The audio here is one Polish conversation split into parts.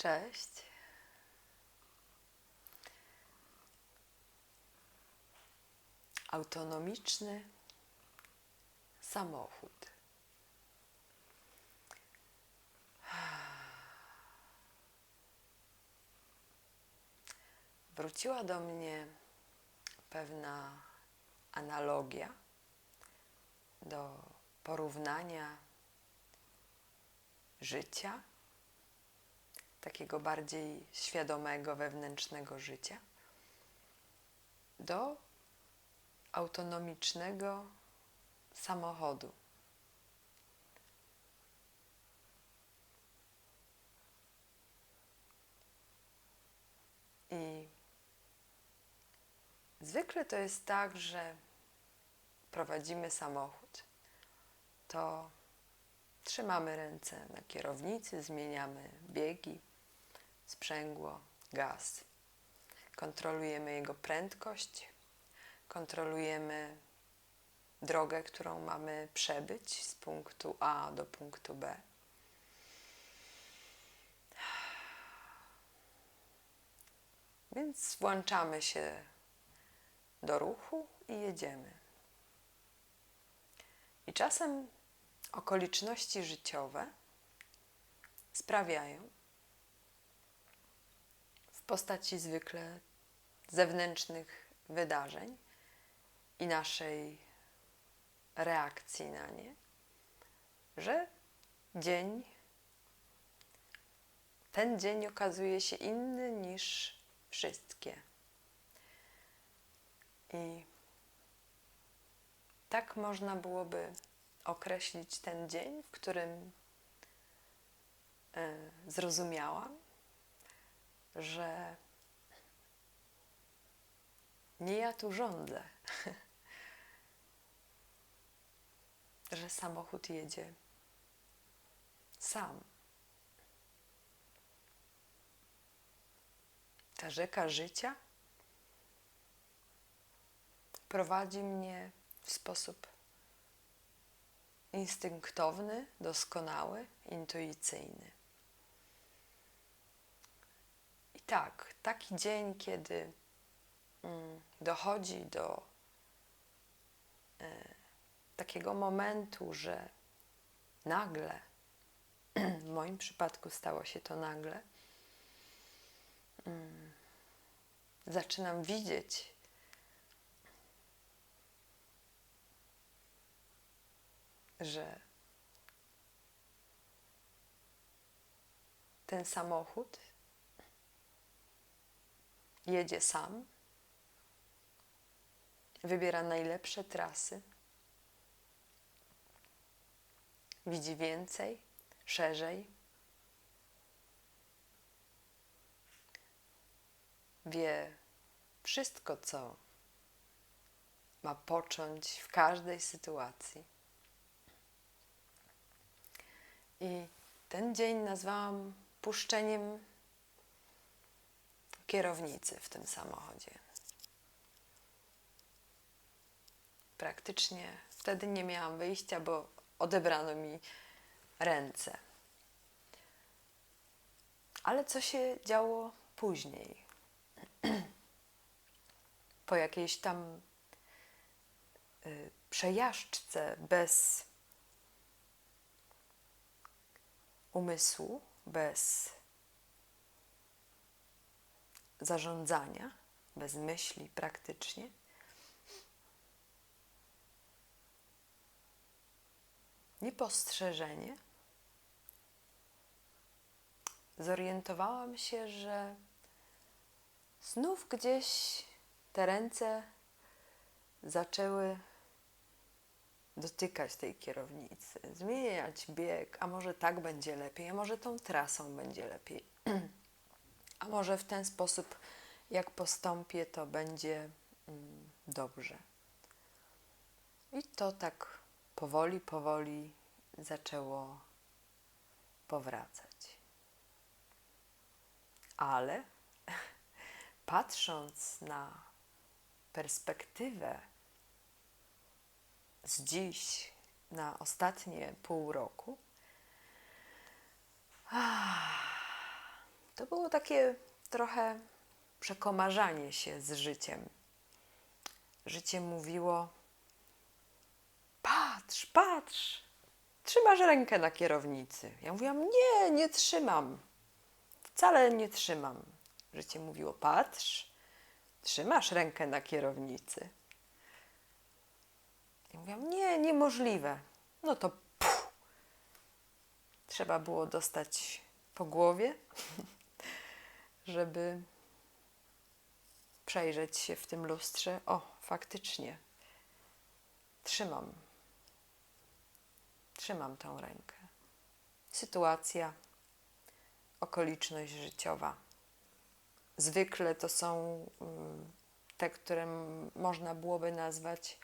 Cześć. Autonomiczny samochód. Wróciła do mnie pewna analogia do porównania życia, takiego bardziej świadomego, wewnętrznego życia, do autonomicznego samochodu. I zwykle to jest tak, że prowadzimy samochód, to trzymamy ręce na kierownicy, zmieniamy biegi, sprzęgło, gaz. Kontrolujemy jego prędkość, kontrolujemy drogę, którą mamy przebyć z punktu A do punktu B. Więc włączamy się do ruchu i jedziemy. I czasem okoliczności życiowe sprawiają, postaci zwykle zewnętrznych wydarzeń i naszej reakcji na nie, że dzień, ten dzień okazuje się inny niż wszystkie. I tak można byłoby określić ten dzień, w którym y, zrozumiałam, że nie ja tu rządzę, że samochód jedzie sam. Ta rzeka życia prowadzi mnie w sposób instynktowny, doskonały, intuicyjny. I tak, taki dzień, kiedy mm, dochodzi do y, takiego momentu, że nagle, w moim przypadku stało się to nagle, mm, zaczynam widzieć że ten samochód jedzie sam, wybiera najlepsze trasy, widzi więcej, szerzej, wie wszystko, co ma począć w każdej sytuacji. I ten dzień nazwałam puszczeniem kierownicy w tym samochodzie. Praktycznie wtedy nie miałam wyjścia, bo odebrano mi ręce. Ale co się działo później? Po jakiejś tam y, przejażdżce bez umysłu, bez zarządzania, bez myśli praktycznie. Niepostrzeżenie zorientowałam się, że znów gdzieś te ręce zaczęły dotykać tej kierownicy, zmieniać bieg, a może tak będzie lepiej, a może tą trasą będzie lepiej, a może w ten sposób, jak postąpię, to będzie mm, dobrze. I to tak powoli, powoli zaczęło powracać. Ale patrząc na perspektywę z dziś na ostatnie pół roku, To było takie trochę przekomarzanie się z życiem. Życie mówiło: Patrz, patrz, trzymasz rękę na kierownicy. Ja mówiłam: Nie, nie trzymam. Wcale nie trzymam. Życie mówiło: Patrz, trzymasz rękę na kierownicy. Ja mówiłam: Nie, niemożliwe. No to puf, trzeba było dostać po głowie, żeby przejrzeć się w tym lustrze. O, faktycznie. Trzymam. Trzymam tą rękę. Sytuacja, okoliczność życiowa. Zwykle to są mm, te, które można byłoby nazwać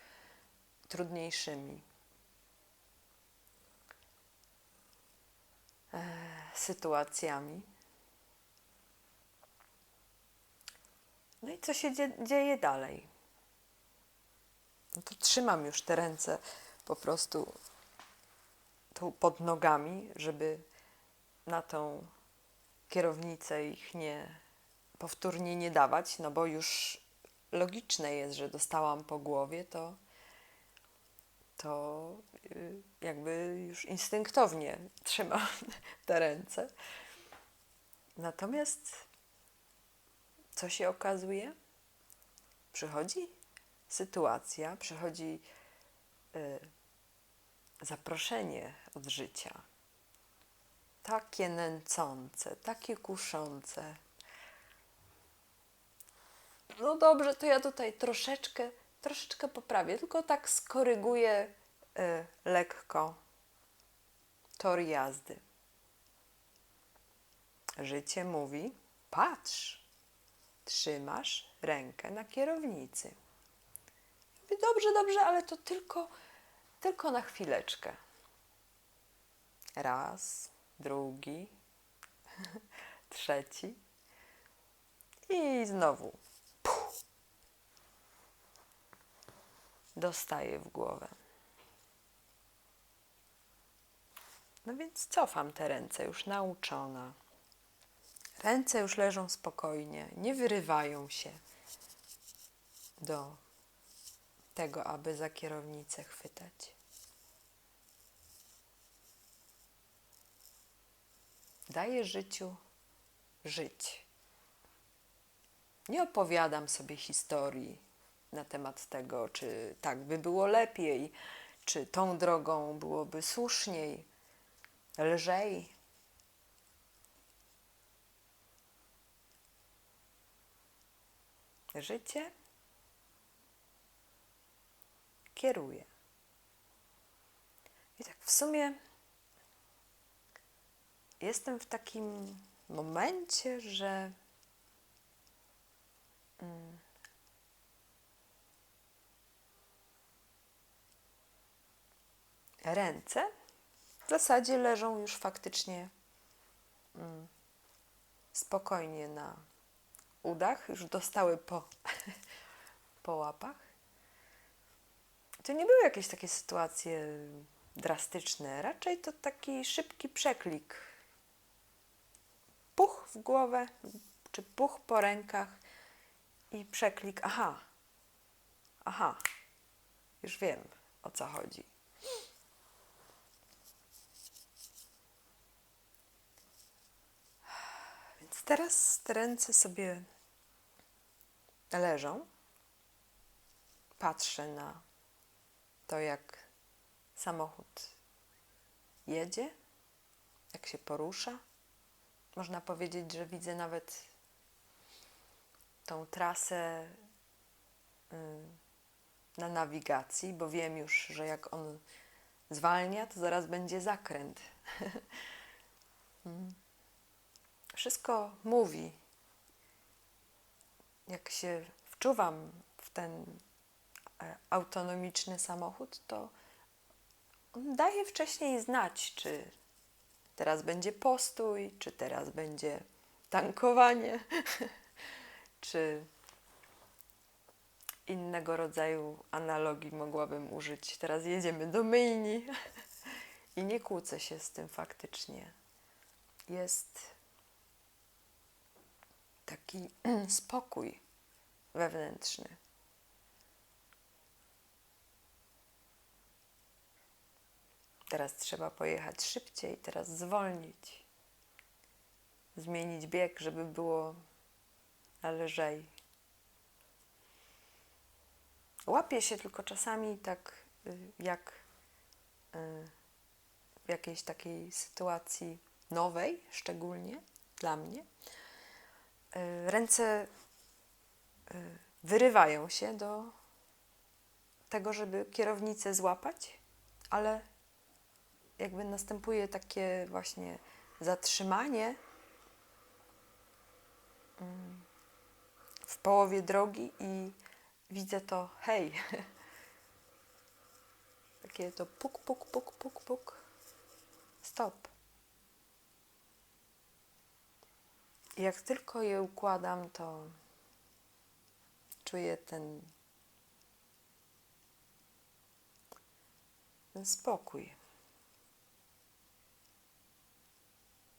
trudniejszymi e, sytuacjami. No i co się dzie- dzieje dalej? No to trzymam już te ręce po prostu tu pod nogami, żeby na tą kierownicę ich nie powtórnie nie dawać, no bo już logiczne jest, że dostałam po głowie, to, to y, jakby już instynktownie trzymam te ręce. Natomiast co się okazuje? Przychodzi sytuacja, przychodzi y, zaproszenie od życia. Takie nęcące, takie kuszące. No dobrze, to ja tutaj troszeczkę, troszeczkę poprawię, tylko tak skoryguję y, lekko tor jazdy. Życie mówi: patrz, trzymasz rękę na kierownicy. Dobrze, dobrze, ale to tylko, tylko na chwileczkę. Raz, drugi, trzeci i znowu puh, dostaję w głowę. No więc cofam te ręce, już nauczona. Ręce już leżą spokojnie, nie wyrywają się do tego, aby za kierownicę chwytać. Daję życiu żyć. Nie opowiadam sobie historii na temat tego, czy tak by było lepiej, czy tą drogą byłoby słuszniej, lżej. Życie kieruje. I tak w sumie jestem w takim momencie, że mm, ręce w zasadzie leżą już faktycznie mm, spokojnie na udach, już dostały po, po łapach. To nie były jakieś takie sytuacje drastyczne, raczej to taki szybki przeklik. Puch w głowę, czy puch po rękach i przeklik. Aha, aha, już wiem o co chodzi. Więc teraz te ręce sobie leżą. Patrzę na to, jak samochód jedzie, jak się porusza. Można powiedzieć, że widzę nawet tą trasę y, na nawigacji, bo wiem już, że jak on zwalnia, to zaraz będzie zakręt. Mm. Wszystko mówi. Jak się wczuwam w ten e, autonomiczny samochód, to on daje wcześniej znać, czy teraz będzie postój, czy teraz będzie tankowanie, czy innego rodzaju analogii mogłabym użyć. Teraz jedziemy do myjni i nie kłócę się z tym faktycznie. Jest taki spokój wewnętrzny. Teraz trzeba pojechać szybciej, teraz zwolnić, zmienić bieg, żeby było lżej. Łapię się tylko czasami tak, y, jak y, w jakiejś takiej sytuacji nowej, szczególnie dla mnie. Y, Ręce y, wyrywają się do tego, żeby kierownicę złapać, ale jakby następuje takie właśnie zatrzymanie mm, w połowie drogi i widzę to hej. Takie to puk, puk, puk, puk, puk. Stop. I jak tylko je układam, to czuję ten, ten spokój.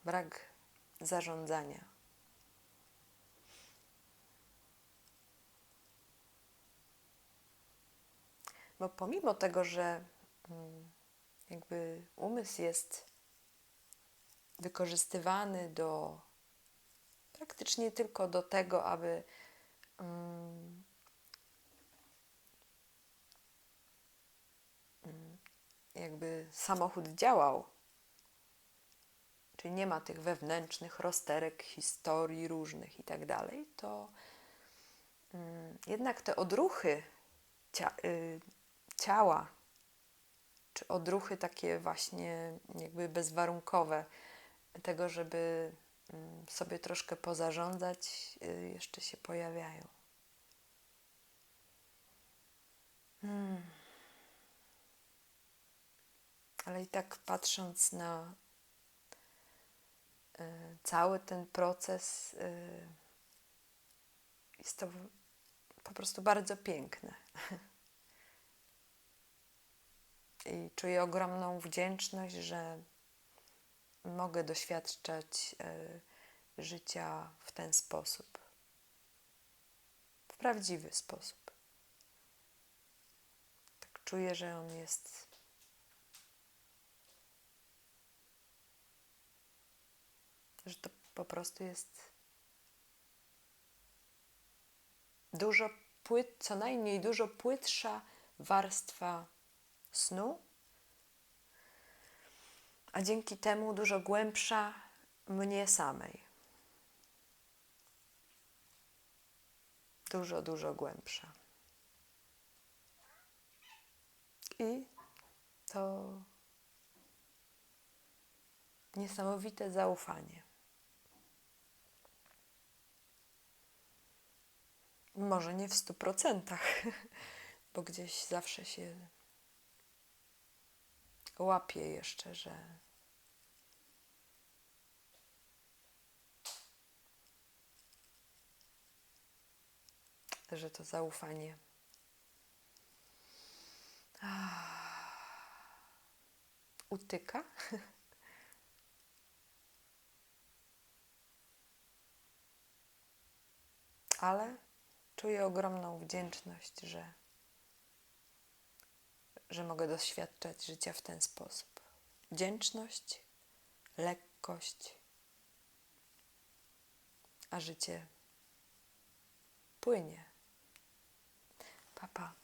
Brak zarządzania. Bo pomimo tego, że mm, jakby umysł jest wykorzystywany do praktycznie tylko do tego, aby mm, jakby samochód działał. Czyli nie ma tych wewnętrznych rozterek, historii różnych i tak dalej, to mm, jednak te odruchy cia y, ciała, czy odruchy takie właśnie jakby bezwarunkowe, tego, żeby sobie troszkę pozarządzać, y, jeszcze się pojawiają. Hmm. Ale i tak patrząc na y, cały ten proces, y, jest to po prostu bardzo piękne. I czuję ogromną wdzięczność, że mogę doświadczać y, życia w ten sposób. W prawdziwy sposób. Tak czuję, że on jest. Że to po prostu jest dużo płyt, co najmniej dużo płytsza warstwa snu, a dzięki temu dużo głębsza mnie samej. Dużo, dużo głębsza. I to niesamowite zaufanie. Może nie w stu procentach, bo gdzieś zawsze się łapie jeszcze, że że to zaufanie utyka. Ale czuję ogromną wdzięczność, że że mogę doświadczać życia w ten sposób. Wdzięczność, lekkość, a życie płynie. 宝宝